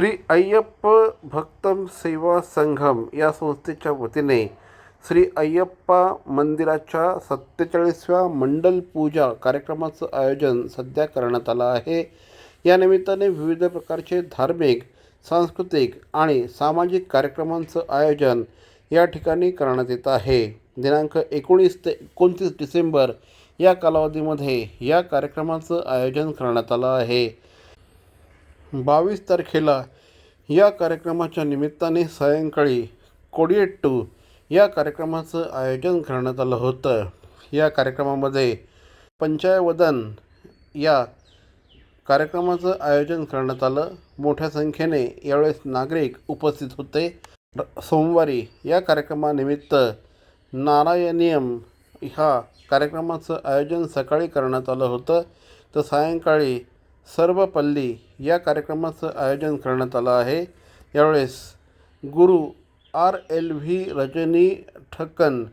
श्री अय्यप्प भक्तम सेवा संघम या संस्थेच्या वतीने श्री अय्यप्पा मंदिराच्या सत्तेचाळीसव्या मंडल पूजा कार्यक्रमाचं आयोजन सध्या करण्यात आलं आहे. या निमित्ताने विविध प्रकारचे धार्मिक सांस्कृतिक आणि सामाजिक कार्यक्रमांचं आयोजन या ठिकाणी करण्यात येत आहे. दिनांक एकोणीस ते एकोणतीस डिसेंबर या कालावधीमध्ये या कार्यक्रमाचं आयोजन करण्यात आलं आहे. बावीस तारखेला या कार्यक्रमाच्या निमित्ताने सायंकाळी कोडियेट्टू या कार्यक्रमाचं आयोजन करण्यात आलं होतं. या कार्यक्रमामध्ये पंचायवदन या कार्यक्रमाचं आयोजन करण्यात आलं. मोठ्या संख्येने यावेळेस नागरिक उपस्थित होते. र- सोमवारी या कार्यक्रमानिमित्त नारायणियम ह्या कार्यक्रमाचं आयोजन सकाळी करण्यात आलं होतं. तर सायंकाळी सर्वपल्ली या कार्यक्रमाचं आयोजन करण्यात आलं आहे. यावेळेस गुरु R L V Rajani Thakkan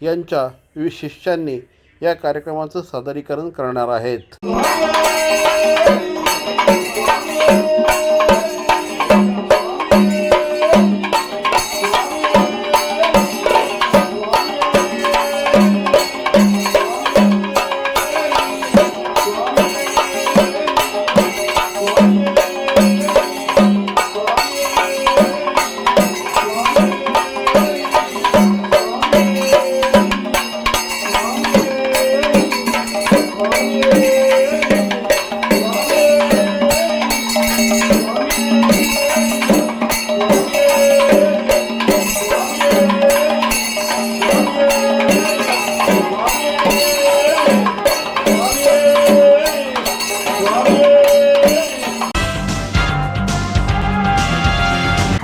यांच्या शिष्यांनी या कार्यक्रमाचं सादरीकरण करणार आहेत.